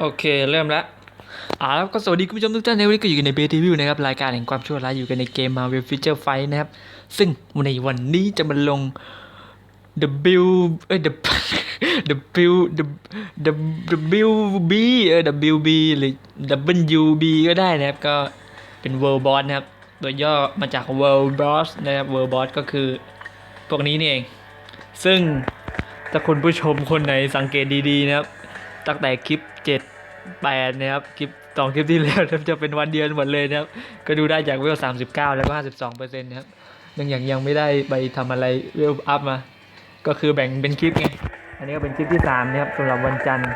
โอเค เริ่มแล้วอ่าแล้วก็สวัสดีคุณผู้ชมทุกท่านในวันนี้ก็อยู่กันในเบทีวิวนะครับ รายการแห่งความชั่วร้ายอยู่กันในเกม Marvel Future Fight นะครับ ซึ่งในวันนี้จะมาลง W เอ้ย W W W B เออ WB หรือ WB ก็ได้นะครับ ก็เป็น World Boss นะครับโดยย่อมาจาก World Boss นะครับ World Boss ก็คือพวกนี้นี่เอง ซึ่งถ้าคุณผู้ชมคนไหนสังเกตดีๆนะครับ ตั้งแต่คลิป 7 8นะครับคลิปสองคลิปที่แล้วนะครับจะเป็นวันเดียวหมดเลยนะครับ ก็ดูได้จากเวล39แล้วก็52เปอร์เซ็นต์นะครับยังยังยังไม่ได้ไปทำอะไรเวลอัพมา ก็คือแบ่งเป็นคลิปไง อันนี้ก็เป็นคลิปที่3นะครับสำหรับวันจันทร์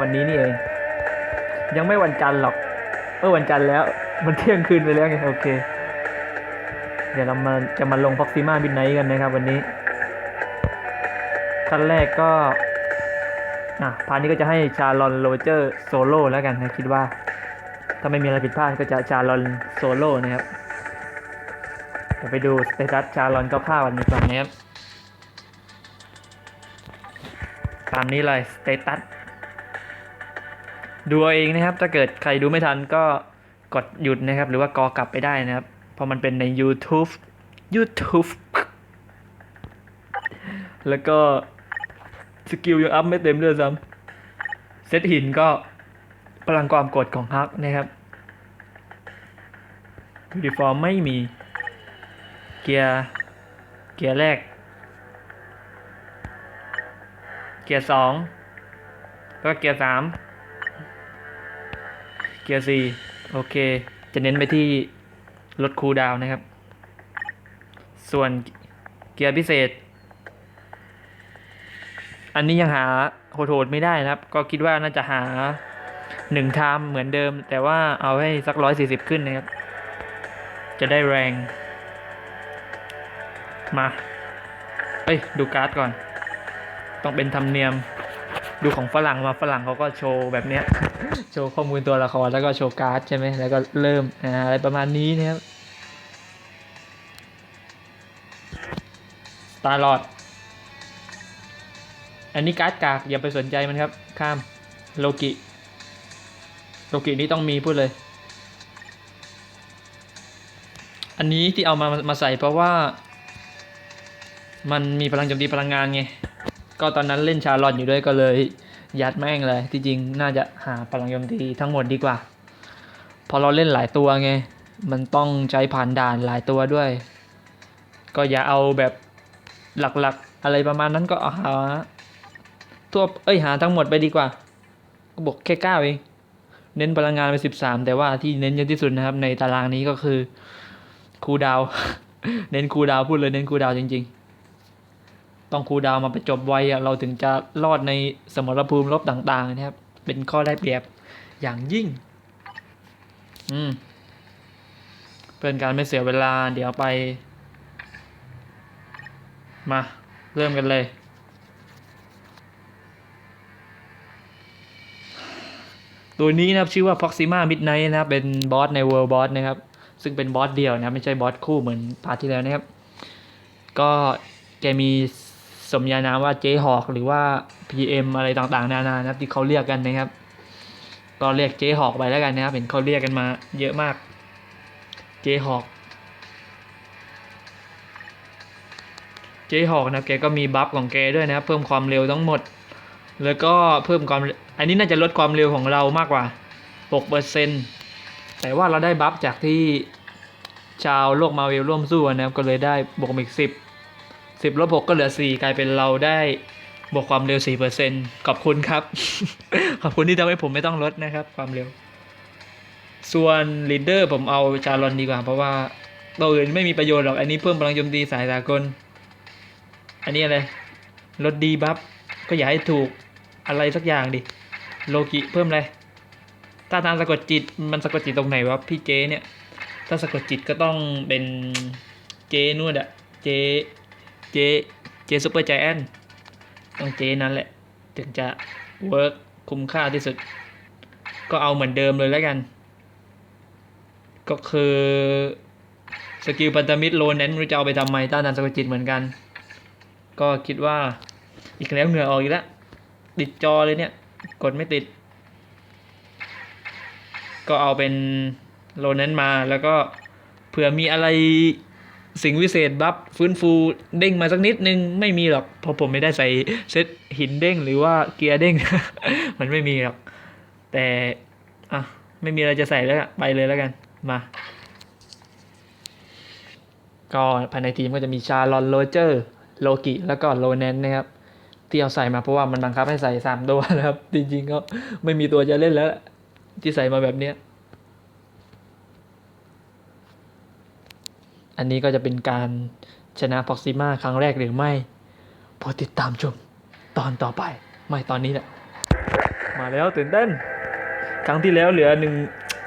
วันนี้นี่เอง ยังไม่วันจันทร์หรอกเออวันจันทร์แล้วมันเที่ยงคืนไปแล้วไงโอเค เดี๋ยวเรามาจะมาลงพ็อกซิมาบินไนกันนะครับ วันนี้ขั้นแรกก็ อะพาร์ทนี้ก็จะให้ชาลอนโรเจอร์โซโล่แล้วกันนะคิดว่า ถ้าไม่มีอะไรผิดพลาดก็จะชาลอนโซโล่นะครับเดี๋ยวไปดูสเตตัสชาลอนคร่าวๆวันนี้ก่อนนะครับตามนี้เลยสเตตัสดูเอาเองนะครับ ถ้าเกิดใครดูไม่ทันก็กดหยุดนะครับ หรือว่ากอกลับไปได้นะครับ เพราะมันเป็นใน YouTube YouTube แล้วก็ สกิลยังอัพไม่เต็มด้วยซ้ำเซตหินก็พลังความกดของฮักนะครับยูนิฟอร์มไม่มี เกียร์ เกียร์แรก เกียร์สองแล้วก็เกียร์สามเกียร์สี่โอเค จะเน้นไปที่ลดคูดาวนะครับ ส่วนเกียร์พิเศษ อันนี้ยังหาโหดๆไม่ได้นะครับ ก็คิดว่าน่าจะหาหนึ่งไทม์เหมือนเดิม แต่ว่าเอาให้สักร้อยสี่สิบขึ้นนะครับ จะได้แรง มาเอ้ย ดูการ์ดก่อน ต้องเป็นธรรมเนียม ดูของฝรั่งมาฝรั่งเขาก็โชว์แบบเนี้ย โชว์ข้อมูลตัวละครแล้วก็โชว์การ์ดใช่ไหมแล้วก็เริ่มอ่าอะไรประมาณนี้นะครับตาลอด อันนี้การ์ดกากอย่าไปสนใจมันครับ ข้ามโลกิโลกินี่ต้องมีพูดเลย อันนี้ที่เอามามาใส่เพราะว่า มันมีพลังโจมตีพลังงานไง ก็ตอนนั้นเล่นชาลอนอยู่ด้วยก็เลย ยัดแม่งเลยที่จริงน่าจะหาพลังโจมตีทั้งหมดดีกว่า พอเราเล่นหลายตัวไง มันต้องใช้ผ่านด่านหลายตัวด้วย ก็อย่าเอาแบบหลักๆ อะไรประมาณนั้นก็เอาหา ทั่วเอ้ยหาทั้งหมดไปดีกว่าก็บอกแค่เก้าเองเน้นพลังงานไปสิบสามแต่ว่าที่เน้นเยอะที่สุดนะครับ ในตารางนี้ก็คือคูดาว เน้นคูดาวพูดเลยเน้นคูดาวจริง ๆ ต้องคูดาวมาประจบไวอะเราถึงจะรอดในสมรภูมิรบต่างๆนะครับ เป็นข้อได้เปรียบอย่างยิ่ง อืมเป็นการไม่เสียเวลาเดี๋ยวไป มา เริ่มกันเลย ตัวนี้นะครับชื่อว่า Proxima Midnight นะครับเป็นบอสใน World Boss นะครับ ซึ่งเป็นบอสเดียวนะครับไม่ใช่บอสคู่เหมือนพาร์ทที่แล้วนะครับ ก็แกมีสมญานามว่าเจฮอกหรือว่า PM อะไรต่างๆ นานานะครับที่เขาเรียกกันนะครับ ก็เรียกเจฮอกไปแล้วกันนะครับเห็นเขาเรียกกันมาเยอะมากเจฮอกเจฮอกนะครับแกก็มีบัฟของแกด้วยนะครับเพิ่มความเร็วทั้งหมด แล้วก็เพิ่มความ อันนี้น่าจะลดความเร็วของเรามากกว่า 6%แต่ว่าเราได้บัฟจากที่ชาวโลกมาเวลร่วมสู้นะครับ ก็เลยได้บวกอีก 10 10ลบ6ก็เหลือ 4 กลายเป็นเราได้บวกความเร็ว 4%ขอบคุณครับ ขอบคุณที่ทำให้ผมไม่ต้องลดนะครับ ความเร็ว ส่วนลีดเดอร์ผมเอาชาลอนดีกว่า เพราะว่าตัวอื่นไม่มีประโยชน์หรอก อันนี้เพิ่มพลังโจมตีสายสากล อันนี้อะไร ลดดีบัฟ ก็อย่าให้ถูกอะไรสักอย่างดิ โลกิเพิ่มอะไร ถ้าทางสะกดจิตมันสะกดจิตตรงไหนวะพี่เจเนี่ย ถ้าสะกดจิตก็ต้องเป็นเจนู่นอะเจ เจ เจซูเปอร์ใจแอนต้องเจนั่นแหละ ถึงจะเวิร์กคุ้มค่าที่สุด ก็เอาเหมือนเดิมเลยแล้วกัน ก็คือสกิลพันธมิตรโลนั้นม่รู้จะเอาไปทำไมต้านทานสะกดจิตเหมือนกัน ก็คิดว่า อีกแล้วเหงื่อออกอีกแล้วติดจอเลยเนี่ย กดไม่ติด ก็เอาเป็นโลนั้นมาแล้วก็เผื่อมีอะไรสิ่งวิเศษบัฟฟื้นฟูเด้งมาสักนิดนึง ไม่มีหรอกเพราะผมไม่ได้ใส่เซตหินเด้งหรือว่าเกียร์เด้ง มันไม่มีหรอก แต่อะไม่มีอะไรจะใส่แล้วอะไปเลยแล้วกันมา ก็ภายในทีมก็จะมีชาลอนโรเจอร์ โลกิ แล้วก็โลแนนนะครับ ที่เอาใส่มาเพราะว่ามันบังคับให้ใส่สามตัวนะครับ จริงๆก็ไม่มีตัวจะเล่นแล้ว ที่ใส่มาแบบเนี้ยอันนี้ก็จะเป็นการชนะพ็อกซิมาครั้งแรกหรือไม่โปรดติดตามชมตอนต่อไป ไม่ตอนนี้แหละมาแล้วตื่นเต้น ครั้งที่แล้วเหลือหนึ่ง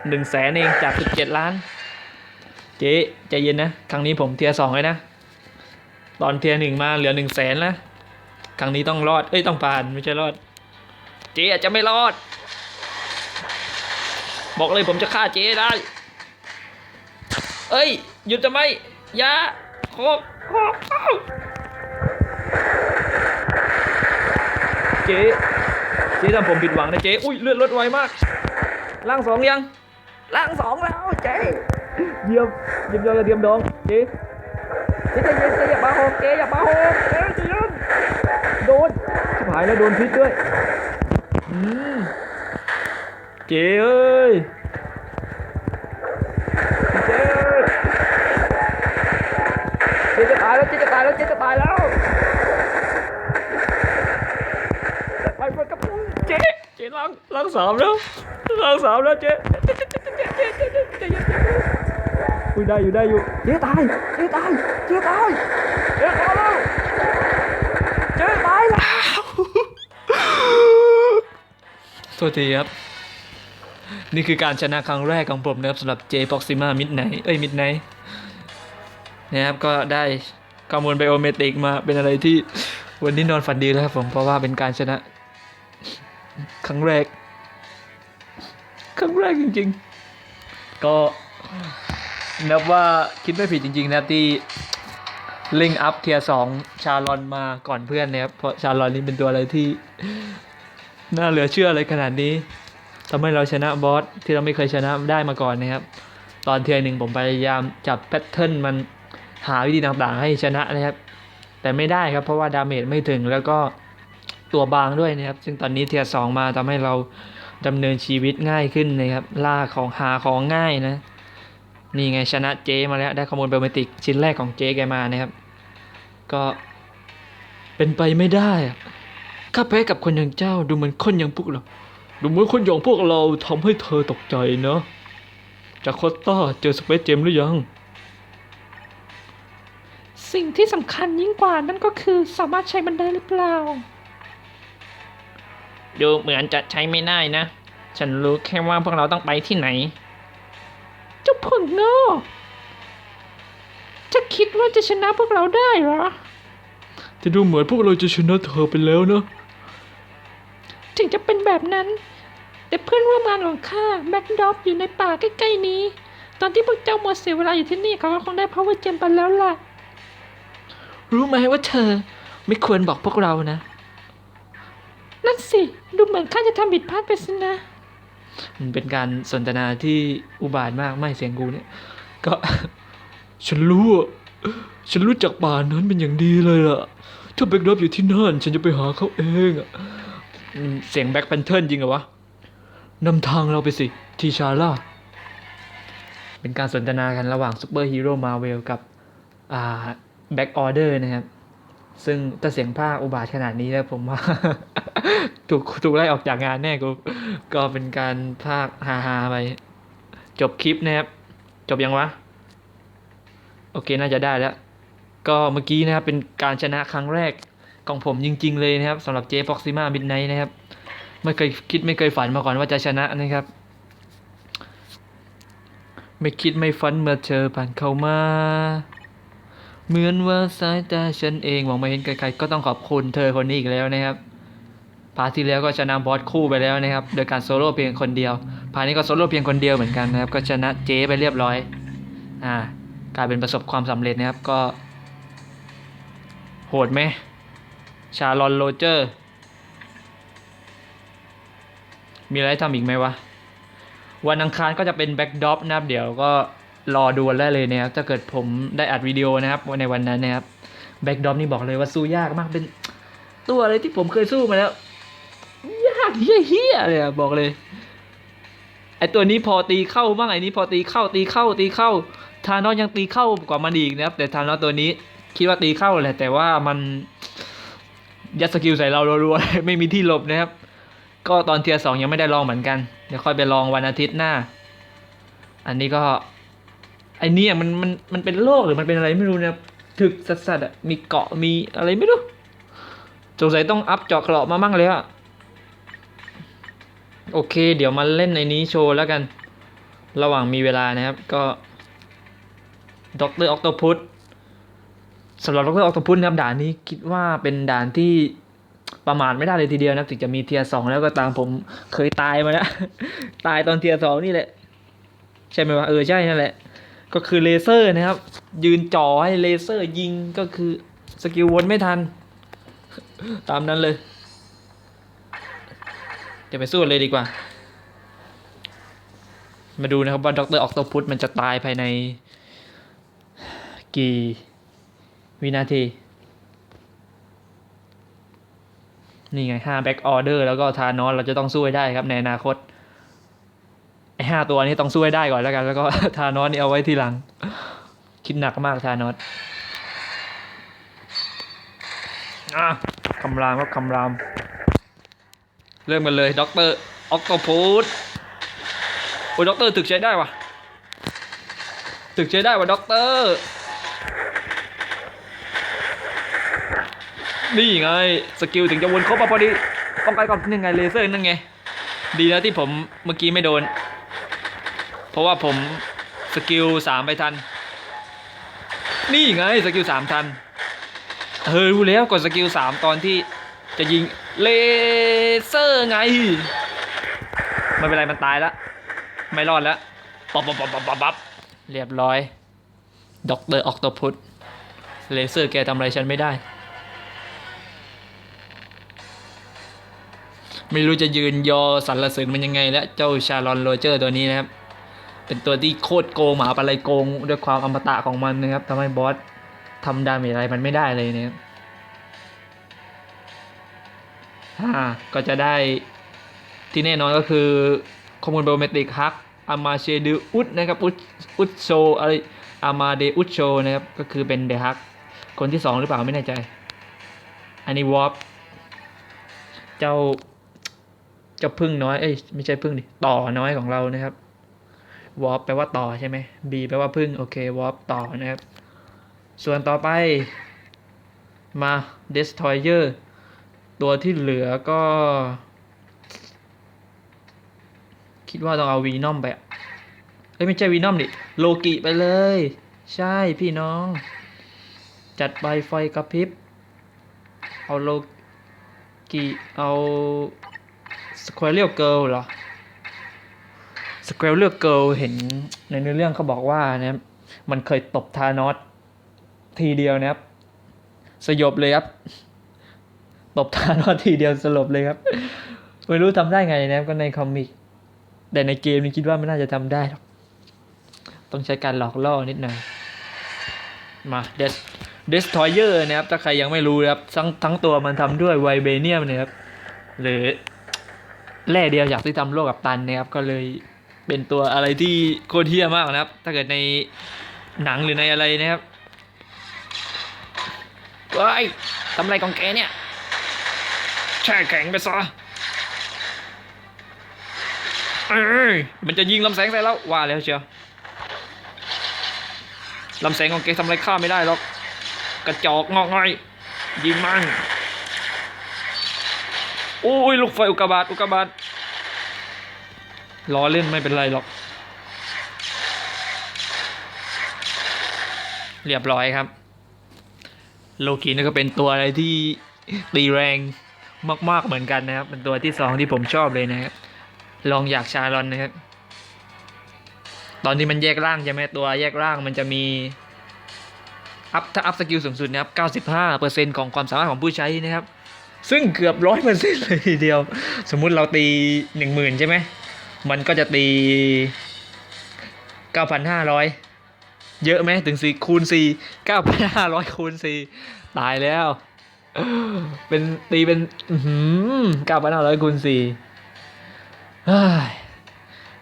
หนึ่งแสนเองจากสิบเจ็ดล้าน เจ๊ใจเย็นนะ ครั้งนี้ผมเทียสองเลยนะ ตอนเทียหนึ่งมาเหลือหนึ่งแสนแล้ว ครั้งนี้ต้องรอด เอ้ยต้องผ่านไม่ใช่รอด เจ๊อาจจะไม่รอด บอกเลยผมจะฆ่าเจ๊ได้ เอ้ยหยุดจะไหมยาโคกโคกเจ๊เจ๊ทำผมผิดหวังนะเจ๊อุ้ยเลือดลดไวมากล่างสองยังล่างสองแล้วเจ๊เยี่ยมเยี่ยมยอดเทียมดองเจ๊เจ๊เจ๊อย่าบ้าโฮเจ๊อย่าบ้าโฮเจ๊ายแล้วโดนพิษด้วยเจ๊เอ้ยเจ๊เจ๊จะตายแล้วเจ๊จะตายแล้วเจ๊จะตายแล้วไปไปกับเจ๊เจ๊ล้างล้างสามแล้วล้างสามแล้วเจ๊อุ้ยได้อยู่ได้อยู่เจ๊ตายเจ๊ตายเจ๊ตายเจ๊ตาย โทษทีครับ นี่คือการชนะครั้งแรกของผมนะครับสำหรับ J Proxima Midnight เอ้ย Midnight นะครับก็ได้ข้อมูลไบโอเมตริกมาเป็นอะไรที่วันนี้นอนฝันดีแล้วครับผมเพราะว่าเป็นการชนะ ครั้งแรก ครั้งแรกจริง ๆ ก็นับว่าคิดไม่ผิดจริง ๆ นะที่ลิงอัพเทียสองชาลอนมาก่อนเพื่อนนะครับเพราะชาลอนนี่เป็นตัวอะไรที่ น่าเหลือเชื่ออะไรขนาดนี้ทำให้เราชนะบอสที่เราไม่เคยชนะได้มาก่อนนะครับ ตอนเทียร์หนึ่งผมพยายามจับแพทเทิร์นมันหาวิธีต่างๆ ให้ชนะนะครับ แต่ไม่ได้ครับเพราะว่าดาเมจไม่ถึงแล้วก็ตัวบางด้วยนะครับ ซึ่งตอนนี้เทียร์สองมาทำให้เราดำเนินชีวิตง่ายขึ้นนะครับ ล่าของหาของง่ายนะ นี่ไงชนะเจมาแล้วได้ข้อมูลเบลเมติกชิ้นแรกของเจแกมานะครับ ก็เป็นไปไม่ได้ ข้าแพ้กับคนอย่างเจ้าดูเหมือนคนอย่างพวกเรา ดูเหมือนคนอย่างพวกเราทำให้เธอตกใจเนอะจากโคสต้าเจอสเปซเจมหรือยัง สิ่งที่สำคัญยิ่งกว่านั่นก็คือสามารถใช้มันได้หรือเปล่า ดูเหมือนจะใช้ไม่ได้นะ ฉันรู้แค่ว่าพวกเราต้องไปที่ไหน เจ้าผึ่งโง่จะคิดว่าจะชนะพวกเราได้เหรอ จะดูเหมือนพวกเราจะชนะเธอไปแล้วนะ ถึงจะเป็นแบบนั้น แต่เพื่อนร่วมงานของข้าแบ็กดอฟอยู่ในป่าใกล้ๆนี้ ตอนที่พวกเจ้ามัวเสียเวลาอยู่ที่นี่เขาก็คงได้ power gem ไปแล้วล่ะ รู้ไหมว่าเธอไม่ควรบอกพวกเรานะ นั่นสิ ดูเหมือนข้าจะทำผิดพลาดไปสินะ มันเป็นการสนทนาที่อุบาทมากไม่เสียงกูเนี่ย ก็ ฉันรู้อะฉันรู้จักป่านั้นเป็นอย่างดีเลยล่ะ ถ้าแบ็กดรอปอยู่ที่นั่น ฉันจะไปหาเขาเองอะอืม เสียงแบ็คแพนเทิร์จริงเหรอวะนำทางเราไปสิ ทีชาร่า เป็นการสนทนากันระหว่างซูเปอร์ฮีโร่มาเวลกับแบ็กออเดอร์นะครับ ซึ่งถ้าเสียงภาคอุบาทขนาดนี้แล้วผมว่าถูกถูกไล่ออกจากงานแน่กูก็เป็นการภาคฮาฮาๆไป จบคลิปนะครับ จบยังวะ โอเคน่าจะได้แล้ว ก็เมื่อกี้นะครับเป็นการชนะครั้งแรก ของผมจริง ๆ เลยนะครับสำหรับเจฟ็อกซิมาบิดไนนะครับ ไม่เคยคิดไม่เคยฝันมาก่อนว่าจะชนะนะครับ ไม่คิดไม่ฝันเมื่อเธอผ่านเข้ามา เหมือนว่าสายตาฉันเองมองไม่เห็นใครๆก็ต้องขอบคุณเธอคนนี้อีกแล้วนะครับพาร์ทที่แล้วก็ชนะบอสคู่ไปแล้วนะครับ โดยการโซโล่เพียงคนเดียวพาร์ทนี้ก็โซโล่เพียงคนเดียวเหมือนกันนะครับ ก็ชนะเจไปเรียบร้อย อ่ากลายเป็นประสบความสำเร็จนะครับก็ โหดไหม ชาลอนโรเจอร์ มีอะไรทำอีกไหมวะ วันอังคารก็จะเป็นแบ็กด็อปนะครับ เดี๋ยวก็รอดูได้เลยนะครับ ถ้าเกิดผมได้อัดวิดีโอนะครับในวันนั้นนะครับ แบ็กด็อปนี่บอกเลยว่าสู้ยากมากเป็นตัวอะไรที่ผมเคยสู้มาแล้ว ยากเฮี้ยๆเลยอะบอกเลยไอตัวนี้พอตีเข้าบ้างไอนี้พอตีเข้าตีเข้าตีเข้าทานอสยังตีเข้ากว่ามันอีกนะครับ แต่ทานอสตัวนี้คิดว่าตีเข้าแหละแต่ว่ามัน ยัดสกิลใส่เรารัวๆไม่มีที่หลบนะครับ ก็ตอนเทียร์สองยังไม่ได้ลองเหมือนกัน เดี๋ยวค่อยไปลองวันอาทิตย์หน้า อันนี้ก็ไอเนี่ยมันมันมันเป็นโรคหรือมันเป็นอะไรไม่รู้นะครับถึกสัสๆอะมีเกาะมีอะไรไม่รู้สงสัยต้องอัพเจาะเกราะมามั่งเลยอะโอเค เดี๋ยวมาเล่นในนี้โชว์แล้วกัน ระหว่างมีเวลานะครับก็ด็อกเตอร์ออ o โ u ุ s สำหรับด็อกเตอร์ออ o โ u ุ s นะครับด่านนี้คิดว่าเป็นด่านที่ประมาทไม่ได้เลยทีเดียวนะถึงจะมีเทียรสองแล้วก็ตามผมเคยตายมาแล้ว ตายตอนเทียรสองนี่แหละ ใช่ไหมวะเออใช่นั่นแหละ ก็คือเลเซอร์นะครับ ยืนจ่อให้เลเซอร์ยิงก็คือสกิลวนไม่ทัน ตามนั้นเลย เดี๋ยวไปสู้เลยดีกว่า มาดูนะครับว่าดรออกตพุทมันจะตายภายใน กี่ วินาที นี่ไงห้าแบ็กออเดอร์แล้วก็ทานอสเราจะต้องสู้ให้ได้ครับในอนาคตไอห้าตัวนี้ต้องสู้ให้ได้ก่อนแล้วกัน แล้วก็ทานอสนี่เอาไว้ทีหลัง คิดหนักมากทานอสอะคำรามครับคำราม เริ่มกันเลยด็อกเตอร์ออกโตพูดโอ้ยด็อกเตอร์ถึกใช้ได้วะถึกใช้ได้วะด็อกเตอร์ นี่ไงสกิลถึงจะวนครบพอดีป้องกันก่อนนี่ไงเลเซอร์นั่นไง ดีนะที่ผมเมื่อกี้ไม่โดน เพราะว่าผมสกิลสามไปทัน นี่ไงสกิลสามทันเออรู้แล้วกดสกิลสามตอนที่จะยิงเลเซอร์ไงไม่เป็นไรมันตายแล้วไม่รอดแล้วปับปับปับปับปับปับเรียบร้อยด็อกเตอร์ออกตพุทเลเซอร์แกทำอะไรฉันไม่ได้ ไม่รู้จะยืนยอสรรเสริญมันยังไง แล้วเจ้าชาลอนโรเจอร์ตัวนี้นะครับ เป็นตัวที่โคตรโกงหมาปลาไหลโกงด้วยความอมตะของมันนะครับทำให้บอสทำดาเมจอะไรมันไม่ได้เลยนะครับฮ่าก็จะได้ที่แน่นอนก็คือคอมมูนโบเมติกฮักอามาเชดูอุดนะครับอุดอุดโชอะไรอามาเดอุดโชนะครับก็คือเป็นเดฮักคนที่สองหรือเปล่าไม่แน่ใจ อันนี้วอปเจ้า เจ้าพึ่งน้อย เอ้ยไม่ใช่พึ่งดิ ต่อน้อยของเรานะครับ วอปแปลว่าต่อใช่ไหม B แปลว่าพึ่ง โอเควอปต่อนะครับ ส่วนต่อไป มา Destroyer ตัวที่เหลือก็ คิดว่าต้องเอาวีนอมไปอะเอ้ยไม่ใช่วีนอมดิ โลกิไปเลย ใช่พี่น้อง จัดไปไฟกระพริบ เอาโลกิ เอา สควอเรียลเกิลเหรอสควอเรียลเกิลเห็นในเนื้อเรื่องเขาบอกว่านะครับมันเคยตบทานอสทีเดียวนะครับ สยบเลยครับ ตบทานอสทีเดียวสลบเลยครับ ไม่รู้ทำได้ไงนะครับก็ในคอมิก แต่ในเกมนี่คิดว่าไม่น่าจะทำได้หรอก ต้องใช้การหลอกล่อนิดหน่อย มาเดสเดสทอยเยอร์นะครับ ถ้าใครยังไม่รู้นะครับ ทั้งทั้งตัวมันทำด้วยไวเบเนียมนะครับ หรือ แร่เดียวอยากที่ทำโลกกับตันนะครับก็เลยเป็นตัวอะไรที่โคตรเทียมากนะครับ ถ้าเกิดในหนังหรือในอะไรนะครับเฮ้ยทำไรของแกเนี่ยแช่แข็งไปซะเอ้ยมันจะยิงลำแสงใส่แล้วว่าแล้วเชียวลำแสงของแกทำอะไรข้าไม่ได้หรอก กระจอกงอกง่อยยิงมันโอ้ยลูกไฟอุกกาบาตอุกกาบาตล้อเล่นไม่เป็นไรหรอก เรียบร้อยครับ โลกีนี่ก็เป็นตัวอะไรที่ตีแรงมาก ๆ เหมือนกันนะครับ เป็นตัวที่สองที่ผมชอบเลยนะครับ ลองอยากชาลอนนะครับ ตอนที่มันแยกร่างใช่ไหมตัวแยกร่างมันจะมีอัพถ้าอัพสกิลสูงสุดนะครับ 95%ของความสามารถของผู้ใช้นะครับ ซึ่งเกือบร้อยเปอร์เซ็นต์เลยทีเดียว สมมุติเราตี10,000ใช่ไหม มันก็จะตีเก้าพันห้าร้อยเยอะไหมถึงสี่คูณสี่เก้าพันห้าร้อยคูณสี่ตายแล้ว เป็นตีเป็นเก้าพันห้าร้อยคูณสี่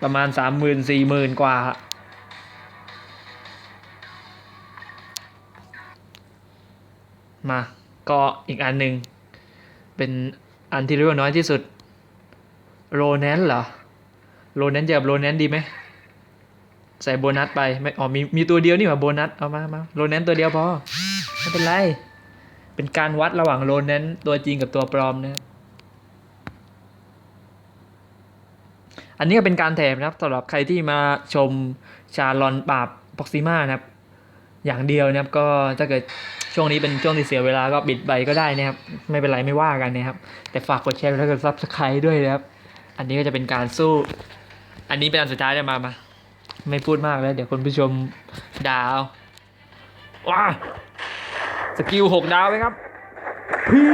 ประมาณสามหมื่นสี่หมื่นกว่ามา ก็อีกอันหนึ่ง เป็นอันที่เรียกว่าน้อยที่สุดโรแนนเหรอโรแนนเจอกับโรแนนดีไหมใส่โบนัสไปไม่อ๋อมีมีตัวเดียวนี่หว่าโบนัสเอามามาโรแนนตัวเดียวพอไม่เป็นไร เป็นการวัดระหว่างโรแนนตัวจริงกับตัวปลอมนะครับอันนี้ก็เป็นการแถมนะครับสำหรับใครที่มาชมชาลอนปราบพ็อกซิมานะครับ อย่างเดียวนะครับก็ถ้าเกิดช่วงนี้เป็นช่วงที่เสียเวลาก็บิดใบก็ได้นะครับ ไม่เป็นไรไม่ว่ากันนะครับ แต่ฝากกดแชร์แล้วก็ซับสไครต์ด้วยนะครับ อันนี้ก็จะเป็นการสู้ อันนี้เป็นอันสุดท้ายแล้มามาไม่พูดมากแล้ว เดี๋ยวคุณผู้ชมดาเอาว้าสกิลหกดาวไหมครับพี่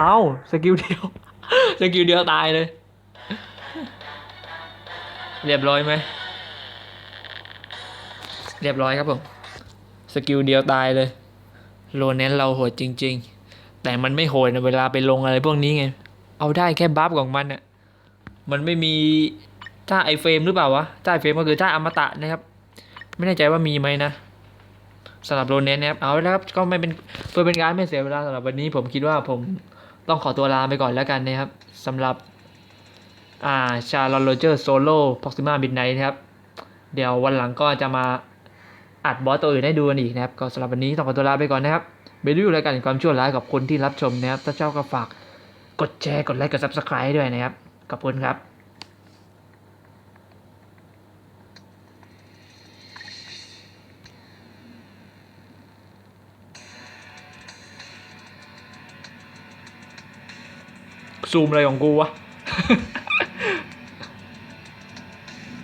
เอาสกิลเดียว สกิลเดียวตายเลย เรียบร้อยไหมเรียบร้อยครับผม กิลเดียวตายเลย โลเนนเราโหดจริง ๆ แต่มันไม่โหดในเวลาไปลงอะไรพวกนี้ไง เอาได้แค่บัฟของมันอะมันไม่มีท่าไอเฟรมหรือเปล่าวะท่าไอเฟรมก็คือท่าอมตะนะครับ ไม่แน่ใจว่ามีไหมนะสำหรับโรเนนนะครับเอาแล้วครับก็ไม่เป็นเพื่อเป็นการไม่เสียเวลาสำหรับวันนี้ ผมคิดว่าผมต้องขอตัวลาไปก่อนแล้วกันนะครับสำหรับอ่าชาลอนโรเจอร์โซโล่พ็อกซิมาบิดไนท์นะครับ เดี๋ยววันหลังก็จะมา อัดบอสตัวอื่นให้ดูกันอีกนะครับ ก็สำหรับวันนี้ต้องขอตัวลาไปก่อนนะครับไปดูรายการความชั่วร้ายกับคนที่รับชมนะครับ ถ้าชอบก็ฝากกดแชร์ กดไลค์ กด subscribe ด้วยนะครับ ขอบคุณครับซูมอะไรของกูวะ